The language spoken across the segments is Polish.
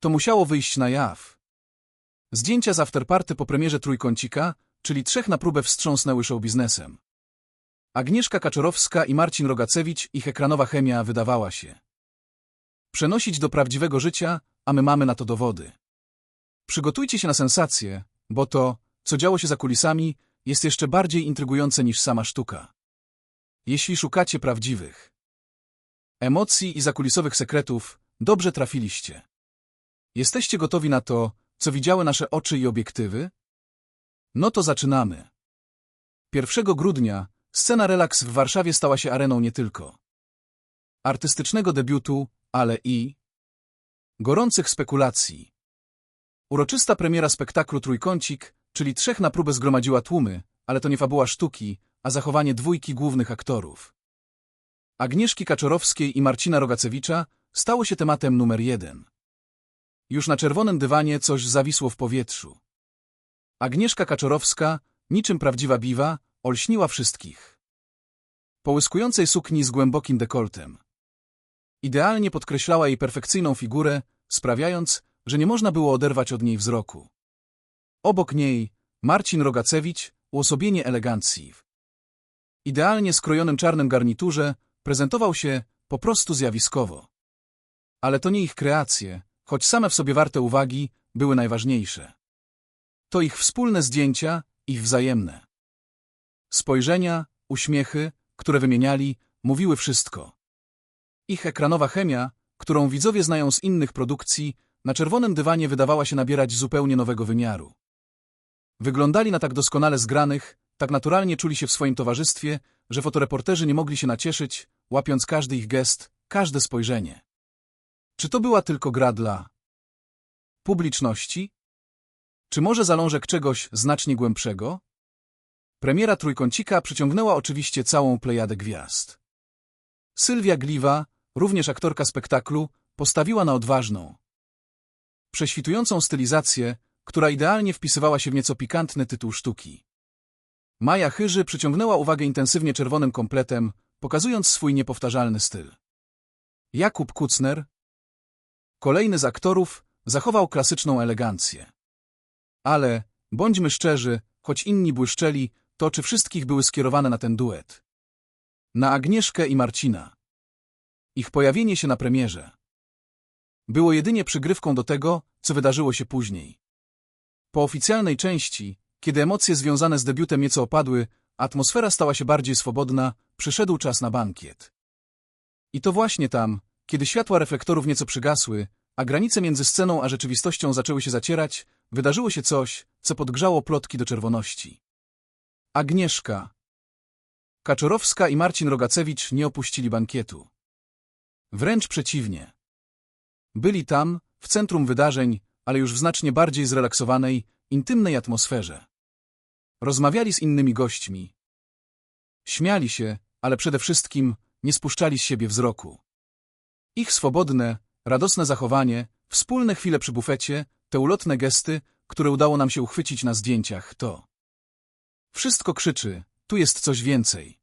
to musiało wyjść na jaw. Zdjęcia z afterparty po premierze Trójkącika, czyli trzech na próbę wstrząsnęły show biznesem. Agnieszka Kaczorowska i Marcin Rogacewicz, ich ekranowa chemia wydawała się. Przenosić do prawdziwego życia, a my mamy na to dowody. Przygotujcie się na sensację, bo to, co działo się za kulisami, jest jeszcze bardziej intrygujące niż sama sztuka. Jeśli szukacie prawdziwych emocji i zakulisowych sekretów, dobrze trafiliście. Jesteście gotowi na to, co widziały nasze oczy i obiektywy? No to zaczynamy. 1 grudnia scena Relax w Warszawie stała się areną nie tylko artystycznego debiutu, ale i gorących spekulacji. Uroczysta premiera spektaklu Trójkącik, czyli trzech na próbę zgromadziła tłumy, ale to nie fabuła sztuki, a zachowanie dwójki głównych aktorów. Agnieszki Kaczorowskiej i Marcina Rogacewicza stało się tematem numer jeden. Już na czerwonym dywanie coś zawisło w powietrzu. Agnieszka Kaczorowska, niczym prawdziwa biwa, olśniła wszystkich. Połyskującej sukni z głębokim dekoltem. Idealnie podkreślała jej perfekcyjną figurę, sprawiając, że nie można było oderwać od niej wzroku. Obok niej Marcin Rogacewicz, uosobienie elegancji. W idealnie skrojonym czarnym garniturze prezentował się po prostu zjawiskowo. Ale to nie ich kreacje, choć same w sobie warte uwagi, były najważniejsze. To ich wspólne zdjęcia, ich wzajemne. Spojrzenia, uśmiechy, które wymieniali, mówiły wszystko. Ich ekranowa chemia, którą widzowie znają z innych produkcji, na czerwonym dywanie wydawała się nabierać zupełnie nowego wymiaru. Wyglądali na tak doskonale zgranych, tak naturalnie czuli się w swoim towarzystwie, że fotoreporterzy nie mogli się nacieszyć, łapiąc każdy ich gest, każde spojrzenie. Czy to była tylko gra dla publiczności? Czy może zalążek czegoś znacznie głębszego? Premiera Trójkącika przyciągnęła oczywiście całą plejadę gwiazd. Sylwia Gliwa, również aktorka spektaklu, postawiła na odważną, prześwitującą stylizację, która idealnie wpisywała się w nieco pikantny tytuł sztuki. Maja Chyży przyciągnęła uwagę intensywnie czerwonym kompletem, pokazując swój niepowtarzalny styl. Jakub Kucner, kolejny z aktorów, zachował klasyczną elegancję. Ale, bądźmy szczerzy, choć inni błyszczeli, to oczy wszystkich były skierowane na ten duet. Na Agnieszkę i Marcina. Ich pojawienie się na premierze było jedynie przygrywką do tego, co wydarzyło się później. Po oficjalnej części, kiedy emocje związane z debiutem nieco opadły, atmosfera stała się bardziej swobodna, przyszedł czas na bankiet. I to właśnie tam, kiedy światła reflektorów nieco przygasły, a granice między sceną a rzeczywistością zaczęły się zacierać, wydarzyło się coś, co podgrzało plotki do czerwoności. Agnieszka. Kaczorowska i Marcin Rogacewicz nie opuścili bankietu. Wręcz przeciwnie. Byli tam, w centrum wydarzeń, ale już w znacznie bardziej zrelaksowanej, intymnej atmosferze. Rozmawiali z innymi gośćmi. Śmiali się, ale przede wszystkim nie spuszczali z siebie wzroku. Ich swobodne, radosne zachowanie, wspólne chwile przy bufecie, te ulotne gesty, które udało nam się uchwycić na zdjęciach, to... Wszystko krzyczy, tu jest coś więcej.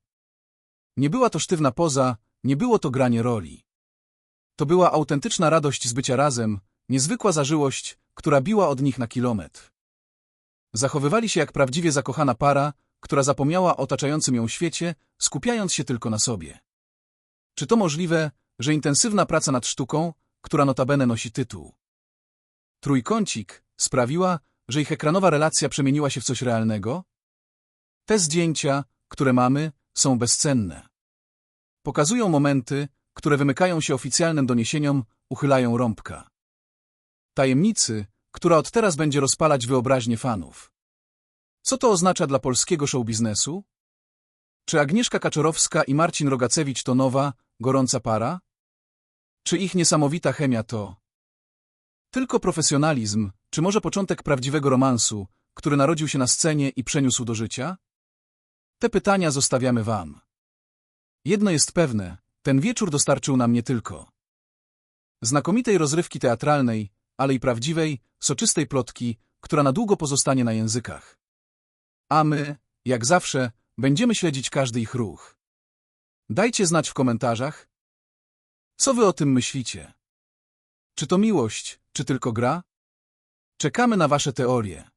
Nie była to sztywna poza, nie było to granie roli. To była autentyczna radość z bycia razem, niezwykła zażyłość, która biła od nich na kilometr. Zachowywali się jak prawdziwie zakochana para, która zapomniała o otaczającym ją świecie, skupiając się tylko na sobie. Czy to możliwe, że intensywna praca nad sztuką, która notabene nosi tytuł Trójkącik, sprawiła, że ich ekranowa relacja przemieniła się w coś realnego? Te zdjęcia, które mamy, są bezcenne. Pokazują momenty, które wymykają się oficjalnym doniesieniom, uchylają rąbka. Tajemnicy, która od teraz będzie rozpalać wyobraźnię fanów. Co to oznacza dla polskiego showbiznesu? Czy Agnieszka Kaczorowska i Marcin Rogacewicz to nowa, gorąca para? Czy ich niesamowita chemia to tylko profesjonalizm, czy może początek prawdziwego romansu, który narodził się na scenie i przeniósł do życia? Te pytania zostawiamy wam. Jedno jest pewne, ten wieczór dostarczył nam nie tylko znakomitej rozrywki teatralnej, ale i prawdziwej, soczystej plotki, która na długo pozostanie na językach. A my, jak zawsze, będziemy śledzić każdy ich ruch. Dajcie znać w komentarzach, co wy o tym myślicie. Czy to miłość, czy tylko gra? Czekamy na wasze teorie.